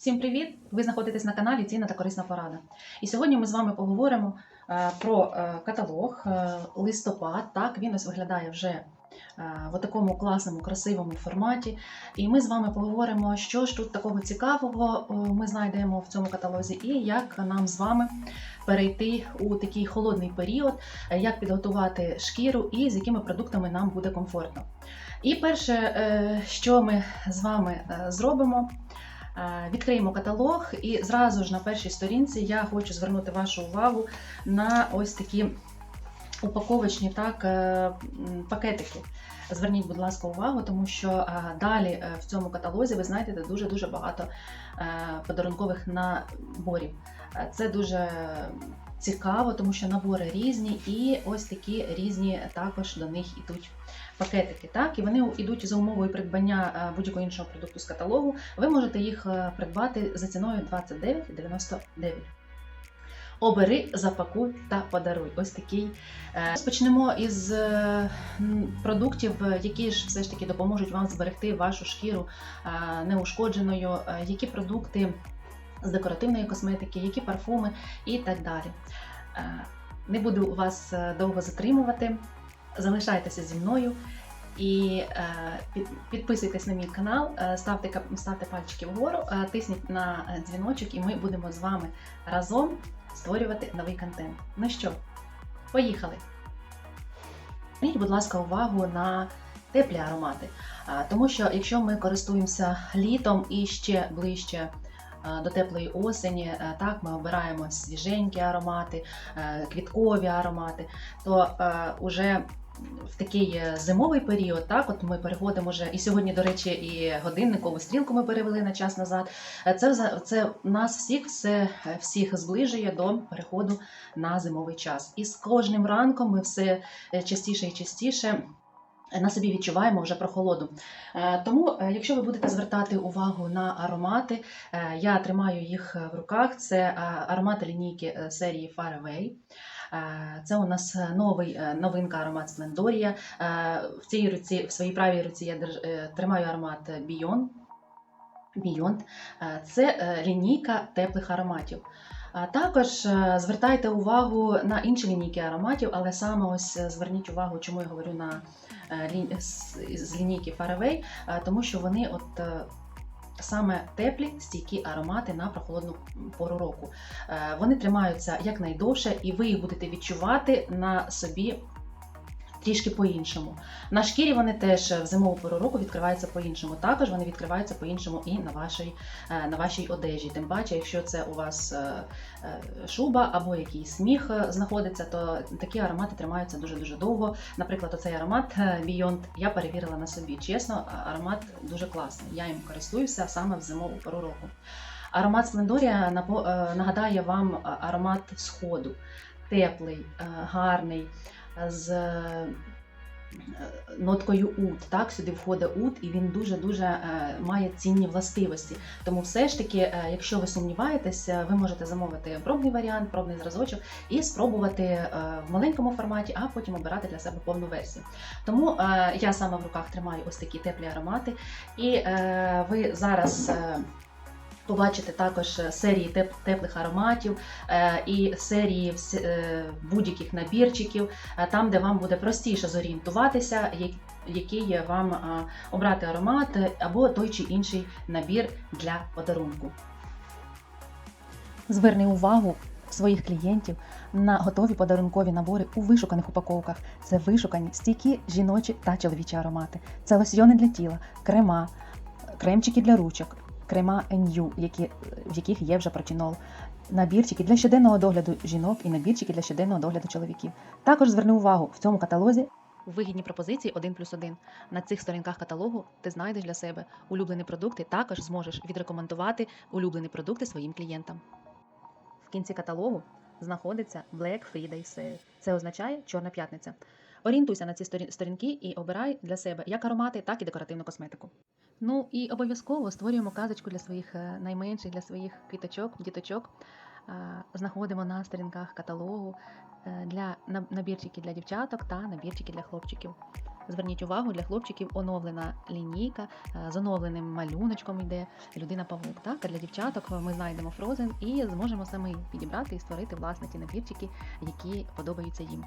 Всім привіт! Ви знаходитесь на каналі Цінна та корисна порада. І сьогодні ми з вами поговоримо е, про е, каталог е, листопад. Так, він ось виглядає вже в такому класному, красивому форматі. І ми з вами поговоримо, що ж тут такого цікавого ми знайдемо в цьому каталозі, і як нам з вами перейти у такий холодний період, як підготувати шкіру і з якими продуктами нам буде комфортно. І перше, що ми з вами зробимо. Е, Відкриємо каталог, і зразу ж на першій сторінці я хочу звернути вашу увагу на ось такі упаковочні так, е, пакетики. Зверніть, будь ласка, увагу, тому що е, далі в цьому каталозі ви знайдете дуже-дуже багато подарункових наборів. Це дуже цікаво, тому що набори різні, і ось такі різні також до них ідуть пакетики. Так, і вони йдуть за умовою придбання е, будь-якого іншого продукту з каталогу. Ви можете їх е, придбати за ціною 29,99. Обери, запакуй та подаруй. Ось такий. Е, Розпочнемо із продуктів, які ж все ж таки допоможуть вам зберегти вашу шкіру неушкодженою, які продукти з декоративної косметики, які парфуми і так далі. Не буду вас довго затримувати. Залишайтеся зі мною і е, підписуйтесь на мій канал, е, ставте, ставте пальчики вгору, е, тисніть на дзвіночок, і ми будемо з вами разом створювати новий контент. Ну що, поїхали! Зверніть, будь ласка, увагу на теплі аромати. Тому що якщо ми користуємося літом і ще ближче до теплої осені, так ми обираємо свіженькі аромати, квіткові аромати, то е, уже в такий е, зимовий період, так, от ми переходимо вже, і сьогодні, до речі, і годинникову стрілку ми перевели на час назад. Е, Це, це нас всіх все, е, всіх зближує до переходу на зимовий час. І з кожним ранком ми все частіше і частіше. На собі відчуваємо вже прохолоду. Тому, якщо ви будете звертати увагу на аромати, я тримаю їх в руках. Це аромати лінійки серії Far. Е, Це у нас новий е, новинка аромат Splendoria. Е, В цій руці, в своїй правій руці я держ- е, тримаю аромат Beyond. Beyond. Е, Це е, лінійка теплих ароматів. Також е, звертайте увагу на інші лінійки ароматів, але саме ось е, зверніть увагу, чому я говорю на е, з, лінійки Faraway, е, тому що вони от. Саме теплі стійкі аромати на прохолодну пору року. Е, Вони тримаються якнайдовше, і ви їх будете відчувати на собі трішки по-іншому. На шкірі вони теж в зимову пору року відкриваються по-іншому. Також вони відкриваються по-іншому і на вашій, е, на вашій одежі. Тим паче, якщо це у вас е, е, шуба або якийсь сміх е, знаходиться, то такі аромати тримаються дуже-дуже довго. Наприклад, оцей аромат е, Beyond я перевірила на собі. Чесно, аромат дуже класний. Я їм користуюся саме в зимову пору року. Аромат е, нагадає вам е, аромат сходу. Теплий, е, гарний, е, з е, ноткою ут. Так, сюди входить ут, і він дуже-дуже е, має цінні властивості. Тому все ж таки, е, якщо ви сумніваєтеся, ви можете замовити пробний варіант, пробний зразочок і спробувати в маленькому форматі, а потім обирати для себе повну версію. Тому я сама в руках тримаю ось такі теплі аромати, і ви зараз. Побачите також серії теп- теплих ароматів е, і серії е, будь-яких набірчиків, е, там, де вам буде простіше зорієнтуватися, який вам обрати аромат або той чи інший набір для подарунку. Зверни увагу своїх клієнтів на готові подарункові набори у вишуканих упаковках. Це вишукані стійкі жіночі та чоловічі аромати. Це лосьйони для тіла, крема, кремчики для ручок, крема NU, які, в яких є вже протінол. Набірчики для щоденного догляду жінок і набірчики для щоденного догляду чоловіків. Також зверни увагу в цьому каталозі. Вигідні пропозиції 1 плюс 1. На цих сторінках каталогу ти знайдеш для себе улюблені продукти, також зможеш відрекомендувати улюблені продукти своїм клієнтам. В кінці каталогу знаходиться Black Friday Sale. Це означає Чорна п'ятниця. Орієнтуйся на ці сторінки і обирай для себе як аромати, так і декоративну косметику. Ну і обов'язково створюємо казочку для своїх е, найменших, для своїх квіточок, діточок. Е, Знаходимо на сторінках каталогу е, для набірчики для дівчаток та набірчики для хлопчиків. Зверніть увагу, для хлопчиків оновлена лінійка з оновленим малюночком йде людина павук. Так, а для дівчаток ми знайдемо Frozen і зможемо самі підібрати і створити власне ті набірчики, які подобаються їм.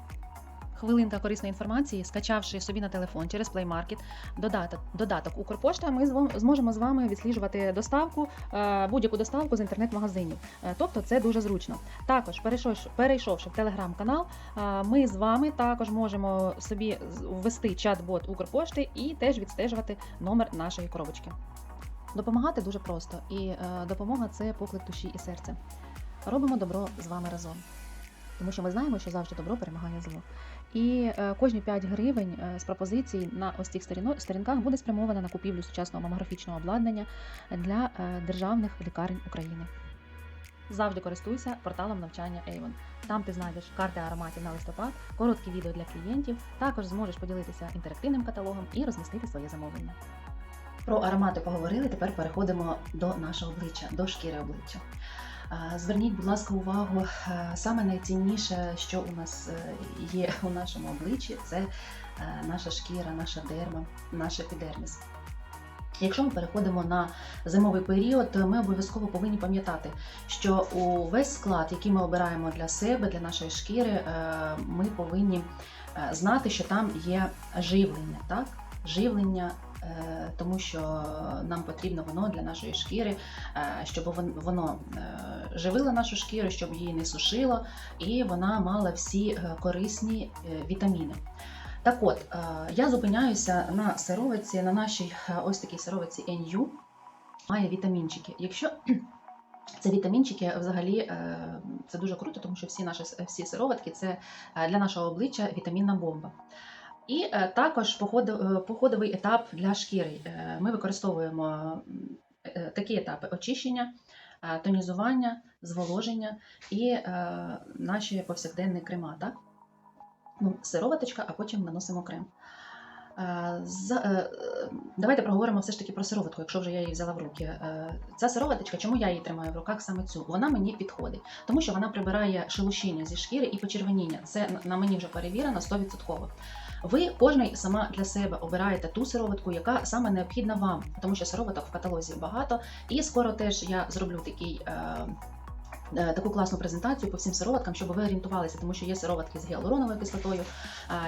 Хвилинка корисної інформації, скачавши собі на телефон через Play Market додаток, додаток Укрпошта, ми зможемо з вами відсліджувати доставку, е, будь-яку доставку з інтернет-магазинів. Е, Тобто це дуже зручно. Також перейшовши, в телеграм-канал, е, ми з вами також можемо собі ввести чат-бот Укрпошти і теж відстежувати номер нашої коробочки. Допомагати дуже просто, і допомога це поклик душі і серця. Робимо добро з вами разом. Тому що ми знаємо, що завжди добро перемагає зло. І е, кожні 5 гривень е, з пропозицій на ось цих сторінках буде спрямована на купівлю сучасного мамографічного обладнання для е, державних лікарень України. Завжди користуйся порталом навчання Avon. Там ти знайдеш карти ароматів на листопад, короткі відео для клієнтів, також зможеш поділитися інтерактивним каталогом і розмістити своє замовлення. Про аромати поговорили. Тепер переходимо до нашого обличчя, до шкіри обличчя. Зверніть, будь ласка, увагу, е, саме найцінніше, що у нас е, є у нашому обличчі, це е, наша шкіра, наша дерма, наш епідерміс. Якщо ми переходимо на зимовий період, ми обов'язково повинні пам'ятати, що у весь склад, який ми обираємо для себе, для нашої шкіри, ми повинні знати, що там є живлення, так? Живлення, тому що нам потрібно воно для нашої шкіри, е, щоб воно е, живило нашу шкіру, щоб її не сушило, і вона мала всі е, корисні вітаміни. Так от, я зупиняюся на сировиці, на нашій ось такій сировиці NU, має вітамінчики. Якщо це вітамінчики, взагалі це дуже круто, тому що всі наші всі сироватки це для нашого обличчя вітамінна бомба. І е, також е, походовий етап для шкіри. Е, Ми використовуємо такі етапи очищення, тонізування, зволоження і наші повсякденні крема. Так? Ну, сироваточка, а потім наносимо крем. Давайте проговоримо все ж таки про сироватку, якщо вже я її взяла в руки. Ця сироваточка, чому я її тримаю в руках саме цю? Вона мені підходить, тому що вона прибирає шелушіння зі шкіри і почервоніння. Це на мені вже перевірено 100%. Ви кожний сама для себе обираєте ту сироватку, яка саме необхідна вам, тому що сироваток в каталозі багато. І скоро теж я зроблю такий. е, е, Таку класну презентацію по всім сироваткам, щоб ви орієнтувалися, тому що є сироватки з гіалуроновою кислотою,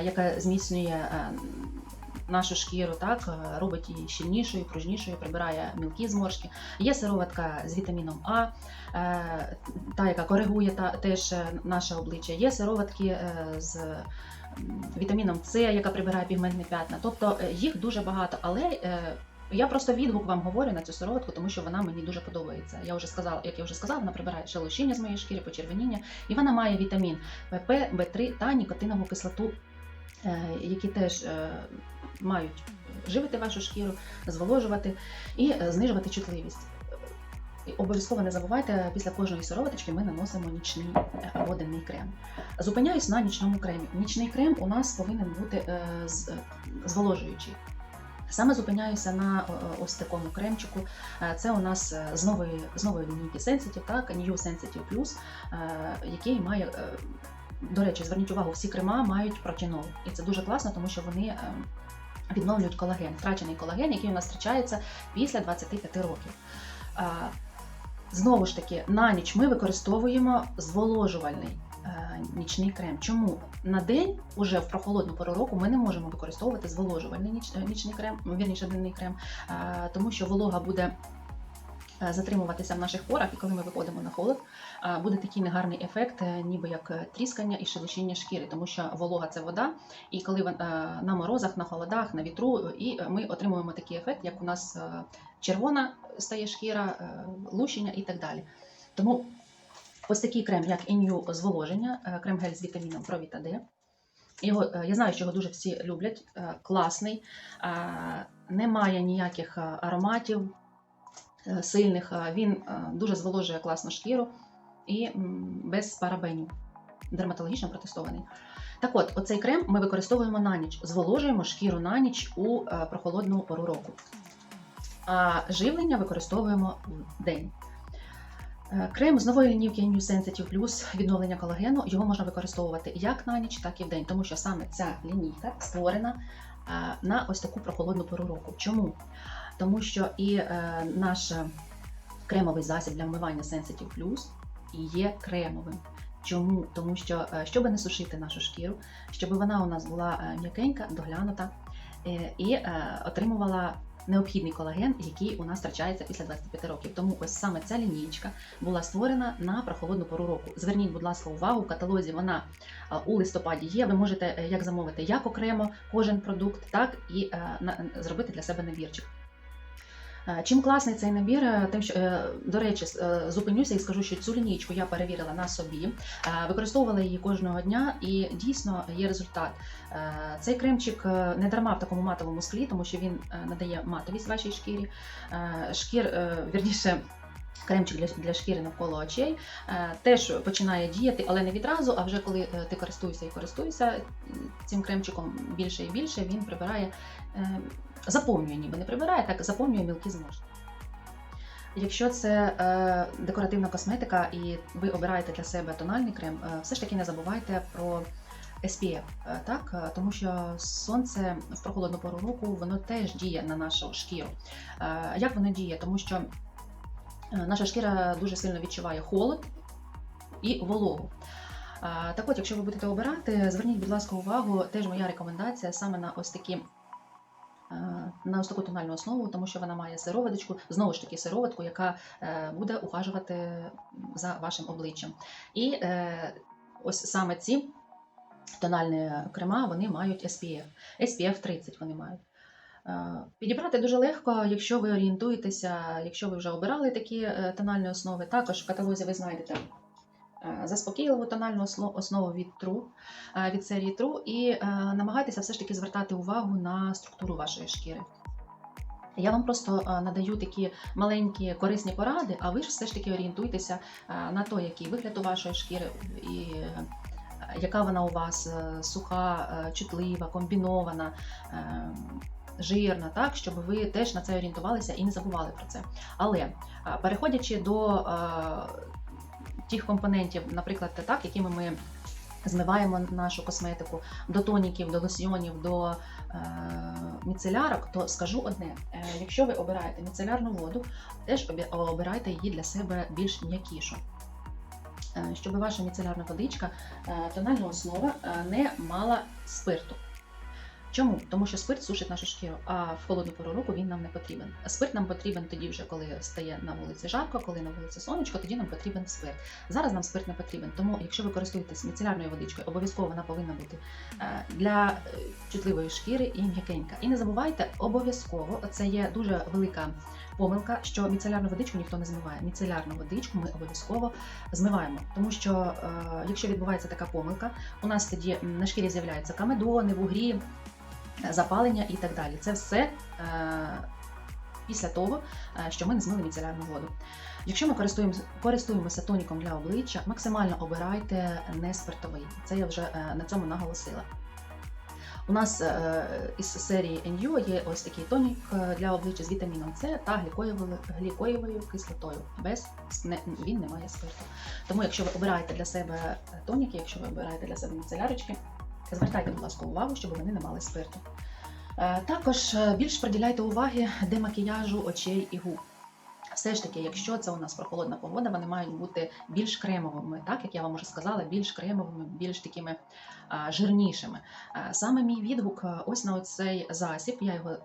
яка зміцнює е, нашу шкіру, так е, робить її щільнішою, пружнішою, прибирає мілкі зморшки. Є сироватка з вітаміном А, е, та, яка коригує та, теж е, наше обличчя. Є сироватки е, з вітаміном С, яка прибирає пігментні п'ятна. Тобто е, їх дуже багато, але е, я просто відгук вам говорю на цю сироватку, тому що вона мені дуже подобається. Я вже сказала, як я вже сказала, вона прибирає шелушіння з моєї шкіри, почервоніння, і вона має вітамін ПП, Б3 та нікотинову кислоту, е, які теж мають живити вашу шкіру, зволожувати і знижувати чутливість. І Обов'язково не забувайте, після кожної сироваточки ми наносимо нічний е, або денний крем. Зупиняюсь на нічному кремі. Нічний крем у нас повинен бути е, е, зволожуючий. Саме зупиняюся на е, ось такому кремчику. Е, Це у нас е, з нової, з нової лінійки Sensitive, так, New Sensitive Plus, е, який має, е, до речі, зверніть увагу, всі крема мають протінол. І це дуже класно, тому що вони е, відновлюють колаген, втрачений колаген, який у нас втрачається після 25 років. Знову ж таки, на ніч ми використовуємо зволожувальний е, нічний крем. Чому на день, уже в прохолодну пору року, ми не можемо використовувати зволожувальний ніч, е, нічний крем, вірніше денний крем, е, тому що волога буде затримуватися в наших порах, і коли ми виходимо на холод, е, буде такий негарний ефект, е, ніби як е, тріскання і шелушіння шкіри, тому що волога це вода, і коли е, на морозах, на холодах, на вітру, е, і е, ми отримуємо такий ефект, як у нас е, червона стає шкіра, е, лущення і так далі. Тому ось такий крем, як Ін'ю зволоження, е, крем-гель з вітаміном Провіта Д. Його, е, я знаю, що його дуже всі люблять. е, Класний, е, немає ніяких е, ароматів е, сильних. е, Він е, дуже зволожує класно шкіру і без парабенів, дерматологічно протестований. Так от, оцей крем ми використовуємо на ніч, зволожуємо шкіру на ніч у е, прохолодну пору року. А живлення використовуємо в день. Крем з нової лінійки New Sensitive Plus відновлення колагену його можна використовувати як на ніч, так і в день, тому що саме ця лінійка створена на ось таку прохолодну пору року. Чому? Тому що і е, наш кремовий засіб для вмивання Sensitive Plus є кремовим. Чому? Тому що, е, щоб не сушити нашу шкіру, щоб вона у нас була е, м'якенька, доглянута і отримувала необхідний колаген, який у нас втрачається після 25 років. Тому ось саме ця лінійка була створена на прохолодну пору року. Зверніть, будь ласка, увагу, в каталозі вона у листопаді є. Ви можете як замовити як окремо кожен продукт, так і зробити для себе набірчик. Чим класний цей набір? Е, Тим, що е, до речі, е, зупинюся і скажу, що цю лінійку я перевірила на собі, використовувала її кожного дня, і дійсно є результат. Цей кремчик не дарма в такому матовому склі, тому що він надає матовість вашій шкірі. Шкір, вірніше. Кремчик для, для шкіри навколо очей теж починає діяти, але не відразу. А вже коли ти користуєшся і користуєшся цим кремчиком більше і більше, він прибирає, заповнює, ніби не прибирає, так заповнює мілкі зморшки. Якщо це е, декоративна косметика і ви обираєте для себе тональний крем, е, все ж таки не забувайте про SPF, е, так? Е, тому що сонце в прохолодну пору року воно теж діє на нашу шкіру. Е, як воно діє? Тому що е, наша шкіра дуже сильно відчуває холод і вологу. Е, Так от, якщо ви будете обирати, зверніть, будь ласка, увагу, теж моя рекомендація саме на ось такі. Е, На ось таку тональну основу, тому що вона має сироваточку, знову ж таки сироватку, яка е, буде ухажувати за вашим обличчям. І е, ось саме ці тональні крема вони мають SPF. SPF 30 вони мають. Підібрати дуже легко, якщо ви орієнтуєтеся, якщо ви вже обирали такі тональні основи. Також в каталозі ви знайдете заспокійливу тональну основу від True, е, від серії True, і е, намагайтеся все ж таки звертати увагу на структуру вашої шкіри. Я вам просто е, надаю такі маленькі корисні поради, а ви ж все ж таки орієнтуйтеся е, на те, який вигляд у вашої шкіри і е, яка вона у вас е, суха, е, чутлива, комбінована, е, жирна, так, щоб ви теж на це орієнтувалися і не забували про це. Але е, переходячи до е, тих компонентів, наприклад, так, якими ми змиваємо нашу косметику, до тоніків, до лосьйонів, до е, міцелярок, то скажу одне: е, якщо ви обираєте міцелярну воду, теж обирайте її для себе більш м'якішу. Е, Щоб ваша міцелярна водичка, е, тональна основа е, не мала спирту. Чому? Тому що спирт сушить нашу шкіру, а в холодну пору року він нам не потрібен. Спирт нам потрібен тоді, вже коли стає на вулиці жарко, коли на вулиці сонечко, тоді нам потрібен спирт. Зараз нам спирт не потрібен. Тому, якщо ви користуєтесь міцелярною водичкою, обов'язково вона повинна бути е, для е, чутливої шкіри і м'якенька. І не забувайте, обов'язково це є дуже велика помилка, що міцелярну водичку ніхто не змиває. Міцелярну водичку ми обов'язково змиваємо, тому що е, якщо відбувається така помилка, у нас тоді на шкірі з'являються камедони, вугрі, запалення і так далі. Це все е, після того, е, що ми не змили міцелярну воду. Якщо ми користуємося, тоніком для обличчя, максимально обирайте не спиртовий. Це я вже е, на цьому наголосила. У нас із серії NU є ось такий тонік для обличчя з вітаміном С та глікоєвою, кислотою. Без він не має спирту. Тому, якщо ви обираєте для себе тоніки, якщо ви обираєте для себе міцелярочки, звертайте, будь ласка, увагу, щоб вони не мали спирту. Е, Також е, більш приділяйте уваги демакіяжу очей і губ. Все ж таки, якщо це у нас прохолодна погода, вони мають бути більш кремовими, так як я вам вже сказала, більш кремовими, більш такими жирнішими. Саме мій відгук ось на цей засіб. Я його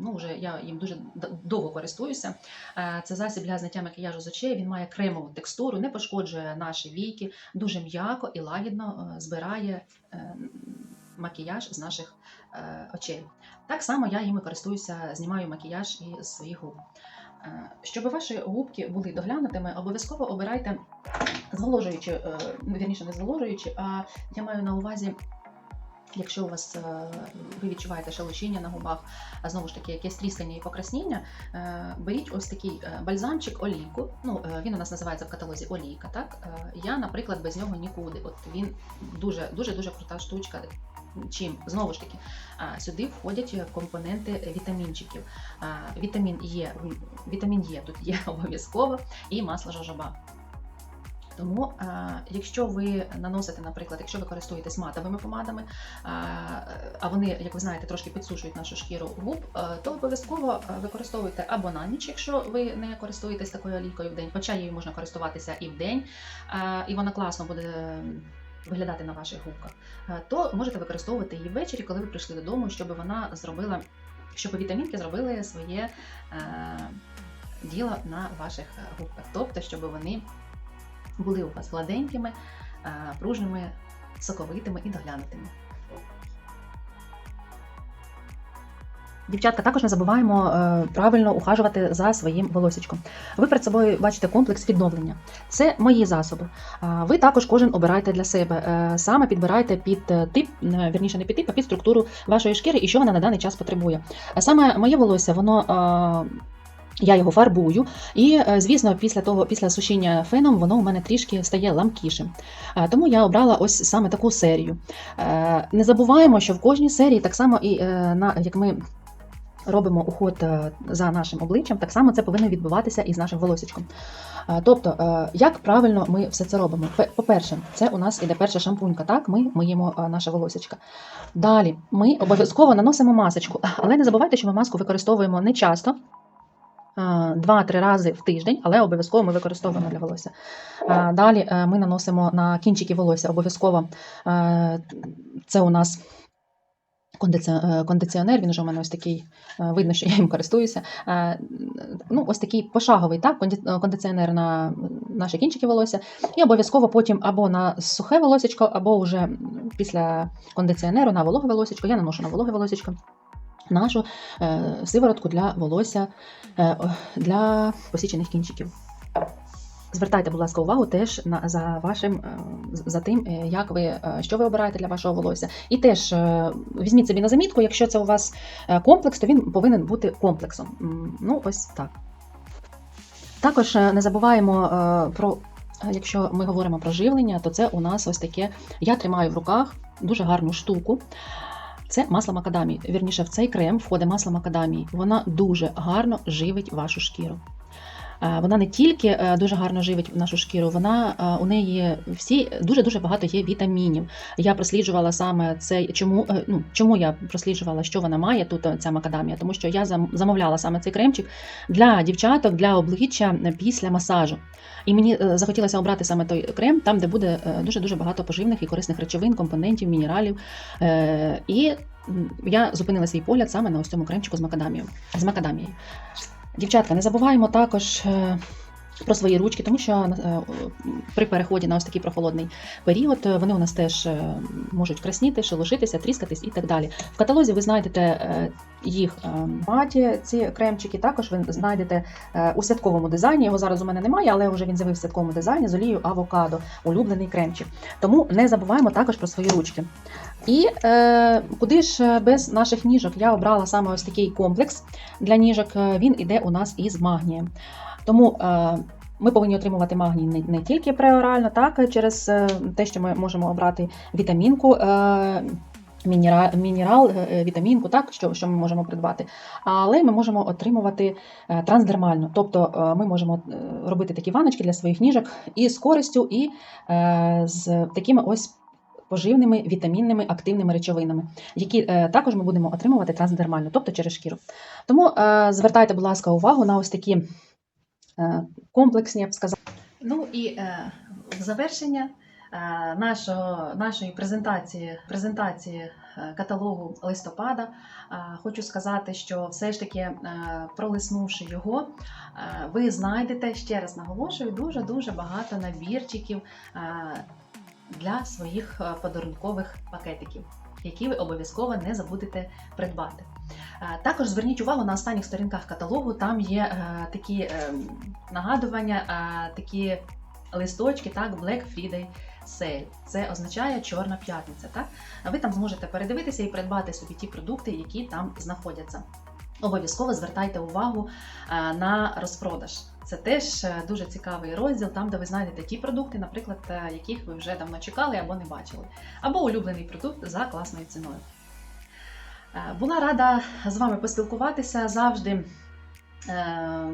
ну вже я їм дуже довго користуюся. А, Це засіб для зняття макіяжу з очей. Він має кремову текстуру, не пошкоджує наші війки, дуже м'яко і лагідно е, збирає е, макіяж з наших е, очей. Так само я їм користуюся, знімаю макіяж і з своїх губ. Щоб ваші губки були доглянутими, обов'язково обирайте зволожуючи, е, ну, вірніше, не зволожуючи, а я маю на увазі. Якщо у вас е, ви відчуваєте шелушіння на губах, а знову ж таки якесь тріскання і покрасніння, е, беріть ось такий бальзамчик, олійку. Ну він у нас називається в каталозі олійка. Так я, наприклад, без нього нікуди. От він дуже дуже дуже крута штучка. Чим знову ж таки сюди входять компоненти вітамінчиків. Вітамін Є, вітамін Є тут є обов'язково, і масло жожоба. Тому, е, якщо ви наносите, наприклад, якщо ви користуєтесь матовими помадами, е, а вони, як ви знаєте, трошки підсушують нашу шкіру губ, е, то обов'язково е, використовуйте або на ніч, якщо ви не користуєтесь такою олійкою в день, хоча її можна користуватися і в день, е, і вона класно буде. Виглядати на ваших губках, е, то можете використовувати її ввечері, коли ви прийшли додому, щоб вона зробила, щоб вітамінки зробили своє е, діло на ваших губках. Тобто, щоб вони були у вас гладенькими, е, пружними, соковитими і доглянутими. Дівчатка, також не забуваємо е, правильно ухажувати за своїм волосічком. Ви перед собою бачите комплекс відновлення. Це мої засоби. Ви також кожен обирайте для себе. Е, Саме підбирайте під е, тип, е, вірніше не під тип, а під структуру вашої шкіри і що вона на даний час потребує. Саме моє волосся, воно. Я його фарбую, і звісно, після того, після сушіння феном, воно у мене трішки стає ламкішим. Тому я обрала ось саме таку серію. Не забуваємо, що в кожній серії, так само і на як ми робимо уход е, за нашим обличчям, так само це повинно відбуватися і з нашим волосічком. Е, Тобто, е, як правильно ми все це робимо? По-перше, це у нас іде перша шампунька, так, ми миємо наше волосечко. Далі ми обов'язково наносимо масочку, але не забувайте, що ми маску використовуємо не часто. е, Два-три рази в тиждень, але обов'язково ми використовуємо для волосся. Далі ми наносимо на кінчики волосся обов'язково. Це у нас кондиціонер, він вже у мене ось такий, е, видно, що я їм користуюся. Е, Ну, ось такий пошаговий так, е, кондиціонер на наші кінчики волосся. І обов'язково потім або на сухе волосечко, або вже після кондиціонеру на вологе волосечко. Я наношу на вологе волосечко. Нашу е, сиворотку для волосся е, для посічених кінчиків. Звертайте, будь ласка, увагу теж на за вашим е, за тим, е, як ви е, що ви обираєте для вашого волосся. І теж візьміть собі на замітку, якщо це у вас комплекс, то він повинен бути комплексом. Ну, ось так. Також не забуваємо про. Якщо ми говоримо про живлення, то це у нас ось таке. Я тримаю в руках дуже гарну штуку. Це масло макадамії. Вірніше, в цей крем входить масло макадамії. Вона дуже гарно живить вашу шкіру. Е, Вона не тільки е, дуже гарно живить нашу шкіру, вона е, у неї всі дуже дуже багато є вітамінів. Я просліджувала саме цей. Чому ну чому я просліджувала, що вона має тут ця макадамія? Тому що я зам- замовляла саме цей кремчик для дівчаток для обличчя після масажу. І мені захотілося обрати саме той крем, там, де буде дуже дуже багато поживних і корисних речовин, компонентів, мінералів. І я зупинила свій погляд саме на ось цьому кремчику з макадамією. З макадамією. Дівчатка, не забуваємо також е, про свої ручки, тому що е, при переході на ось такий прохолодний період е, вони у нас теж е, можуть красніти, шелушитися, тріскатись і так далі. В каталозі ви знайдете їх маті, ці кремчики. Також ви знайдете у святковому дизайні. Його зараз у мене немає, але вже він з'явився в святковому дизайні з олією авокадо, улюблений кремчик. Тому не забуваємо також про свої ручки. І е, куди ж без наших ніжок я обрала саме ось такий комплекс для ніжок. Він іде у нас із магнієм. Тому е, ми повинні отримувати магній не, тільки преорально, так через е, те, що ми можемо обрати вітамінку. Е, Мінерал, мінерал, вітамінку, так, що, що ми можемо придбати. Але ми можемо отримувати трансдермально. Тобто ми можемо робити такі ваночки для своїх ніжок і з користю, і з такими ось поживними вітамінними активними речовинами, які також ми будемо отримувати трансдермально, тобто через шкіру. Тому звертайте, будь ласка, увагу на ось такі комплексні, я б сказала. Ну і е, в завершення е, нашого, нашої презентації, презентації е, каталогу листопада, е, хочу сказати, що все ж таки, е, пролиснувши його, е, ви знайдете, ще раз наголошую, дуже-дуже багато набірчиків е, для своїх е, подарункових пакетиків, які ви обов'язково не забудете придбати. Е, Також зверніть увагу на останніх сторінках каталогу, там є е, такі е, нагадування, такі листочки, так, Black Friday Sale. Це означає Чорна п'ятниця. Так? Ви там зможете передивитися і придбати собі ті продукти, які там знаходяться. Обов'язково звертайте увагу на розпродаж. Це теж дуже цікавий розділ, там, де ви знайдете ті продукти, наприклад, яких ви вже давно чекали або не бачили, або улюблений продукт за класною ціною. Е, Була рада з вами поспілкуватися завжди. е,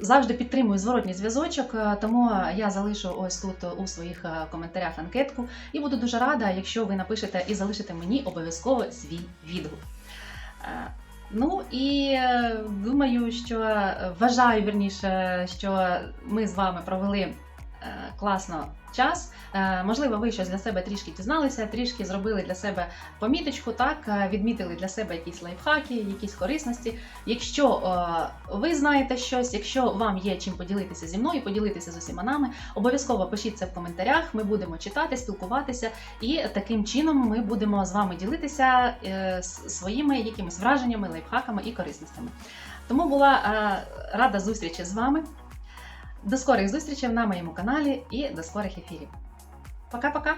завжди підтримую зворотній зв'язочок, е, тому я залишу ось тут у своїх коментарях анкетку і буду дуже рада, якщо ви напишете і залишите мені обов'язково свій відгук. Ну і думаю, що вважаю вірніше, що ми з вами провели класно час. Е, Можливо, ви щось для себе трішки дізналися, трішки зробили для себе поміточку, так е, відмітили для себе якісь лайфхаки, якісь корисності. Якщо е, ви знаєте щось, якщо вам є чим поділитися зі мною, поділитися з усіма нами, обов'язково пишіть це в коментарях. Ми будемо читати, спілкуватися, і таким чином ми будемо з вами ділитися своїми якимись враженнями, лайфхаками і корисностями. Тому була рада зустрічі з вами. До скорих зустрічей на моєму каналі і до скорих ефірів. Пока-пока!